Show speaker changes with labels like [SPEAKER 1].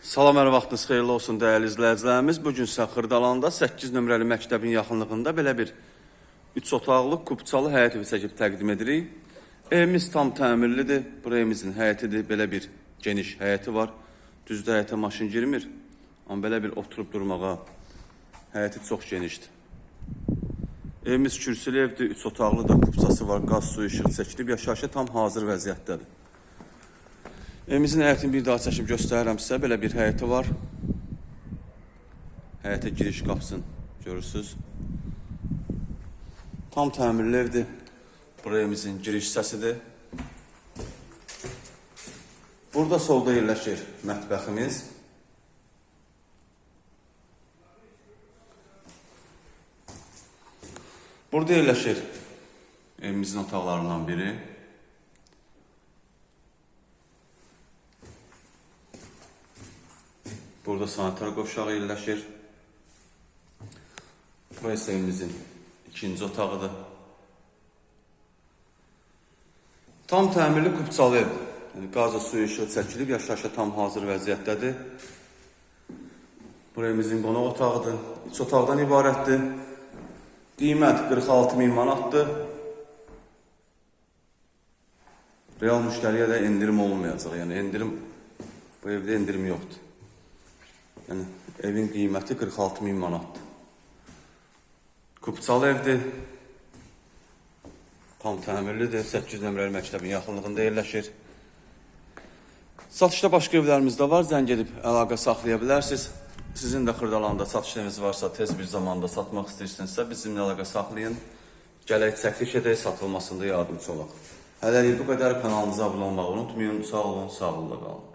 [SPEAKER 1] Salam, hər vaxtınız xeyirli olsun dəyərli izləyicilərimiz. Bu gün sizə Xırdalanda 8 nömrəli məktəbin yaxınlığında belə bir 3 otaqlı kubçalı həyət evi çəkib təqdim edirik. Evimiz tam təmirlidir. Bu evimizin həyətidir. Belə bir geniş həyəti var. Düzdə həyətə maşın girmir. Amma belə bir oturub durmağa həyəti çox genişdir. Evimiz kürsülü evdir. 3 otaqlı da kubçası var. Qaz, su, işıq çəkilib. Yaşayışa tam hazır vəziyyətdədir. Evimizin həyətini bir daha çəkib göstərirəm sizə. Belə bir həyəti var. Həyətə giriş qapısını görürsüz. Tam təmirli evdir. Bura evimizin giriş hissəsidir. Burada solda yerləşir mətbəximiz. Burada yerləşir evimizin otaqlarından biri. Burada sanitar qovşağı yerləşir. Bu isə evimizin ikinci otağıdır. Tam təmirli kubçalı evdir. Yəni qazı suyu işığı çəkilib, yaşayışa tam hazır vəziyyətdədir. Bu evimizin qonaq otağıdır. İç otaqdan ibarətdir. Qiymət 46 min manatdır. Real müştəriyə də endirim olmayacaq. Yəni endirim bu evdə endirim yoxdur. Yəni evin qiyməti 46 min manatdır. Kupçalı evdir. Tam təmirlidir. 8 nömrəli məktəbin yaxınlığında yerləşir. Satışda başqa evlərimiz də var. Zəng edib əlaqə saxlaya bilərsiniz. Sizin də Xırdalanda satışınız varsa, tez bir zamanda satmaq istəyirsinizsə, bizimlə əlaqə saxlayın. Gələk çəkiliş edək, satılmasında yardımcı olaq. Hələlik bu qədər kanalımıza abunə olmağı unutmayın. Sağ olun, sağlıqla qalın.